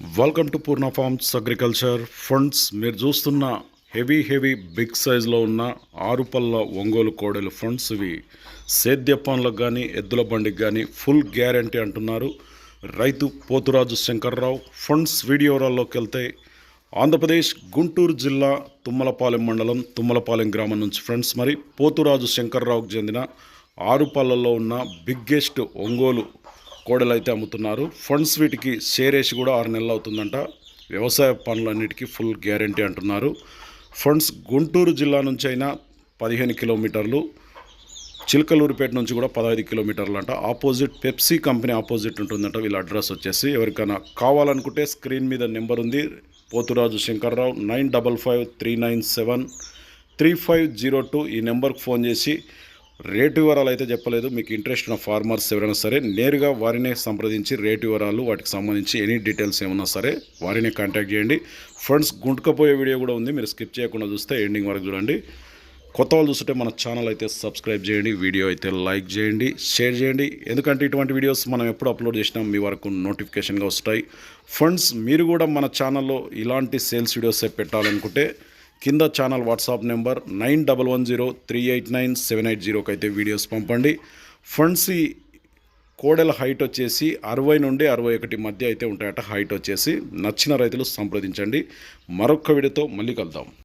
Welcome to Purna farms agriculture funds మీరు చూస్తున్న heavy heavy big సైజులో ఉన్న ఆరు పళ్ళ ఒంగోలు కోడెలు ఫండ్స్ ఇవి సేద్య పనులకు కానీ ఎద్దుల బండికి కానీ ఫుల్ గ్యారంటీ అంటున్నారు. రైతు పోతురాజు శంకర్రావు ఫండ్స్ వీడియోరాల్లోకి వెళ్తే ఆంధ్రప్రదేశ్ గుంటూరు జిల్లా తుమ్మలపాలెం మండలం తుమ్మలపాలెం గ్రామం నుంచి ఫ్రెండ్స్ మరి పోతురాజు శంకర్రావుకు చెందిన ఆరు పళ్ళల్లో ఉన్న బిగ్గెస్ట్ ఒంగోలు కోడలు అయితే అమ్ముతున్నారు. ఫండ్స్ వీటికి షేర్ వేసి కూడా ఆరు నెలలు అవుతుందంట. వ్యవసాయ పనులన్నిటికీ ఫుల్ గ్యారంటీ అంటున్నారు. ఫండ్స్ గుంటూరు జిల్లా నుంచి అయినా పదిహేను కిలోమీటర్లు చిలకలూరుపేట నుంచి కూడా పదహైదు కిలోమీటర్లు అంట. ఆపోజిట్ పెప్సీ కంపెనీ ఆపోజిట్ ఉంటుందంట. వీళ్ళ అడ్రస్ వచ్చేసి ఎవరికైనా కావాలనుకుంటే స్క్రీన్ మీద నెంబర్ ఉంది. Poturaju Shankarrao nine double five three nine seven three five zero two ఈ నెంబర్కి ఫోన్ చేసి రేటు వివరాలు అయితే చెప్పలేదు. మీకు ఇంట్రెస్ట్ ఉన్న ఫార్మర్స్ ఎవరైనా సరే నేరుగా వారినే సంప్రదించి రేటు వివరాలు వాటికి సంబంధించి ఎనీ డీటెయిల్స్ ఏమన్నా సరే వారినే కాంటాక్ట్ చేయండి. ఫ్రెండ్స్ గుంటుకపోయే వీడియో కూడా ఉంది. మీరు స్కిప్ చేయకుండా చూస్తే ఎండింగ్ వరకు చూడండి. కొత్త వాళ్ళు చూస్తుంటే మన ఛానల్ అయితే సబ్స్క్రైబ్ చేయండి. వీడియో అయితే లైక్ చేయండి షేర్ చేయండి. ఎందుకంటే ఇటువంటి వీడియోస్ మనం ఎప్పుడు అప్లోడ్ చేసినా మీ వరకు నోటిఫికేషన్గా వస్తాయి. ఫ్రెండ్స్ మీరు కూడా మన ఛానల్లో ఇలాంటి సేల్స్ వీడియోస్ పెట్టాలనుకుంటే కింద channel WhatsApp number nine double one zero three eight nine seven eight జీరోకి అయితే వీడియోస్ పంపండి. ఫ్రెండ్స్ ఈ కోడెల హైట్ వచ్చేసి అరవై నుండి అరవై ఒకటి మధ్య అయితే ఉంటాయట. హైట్ వచ్చేసి నచ్చిన రైతులు సంప్రదించండి. మరొక వీడియోతో మళ్ళీ కలుద్దాం.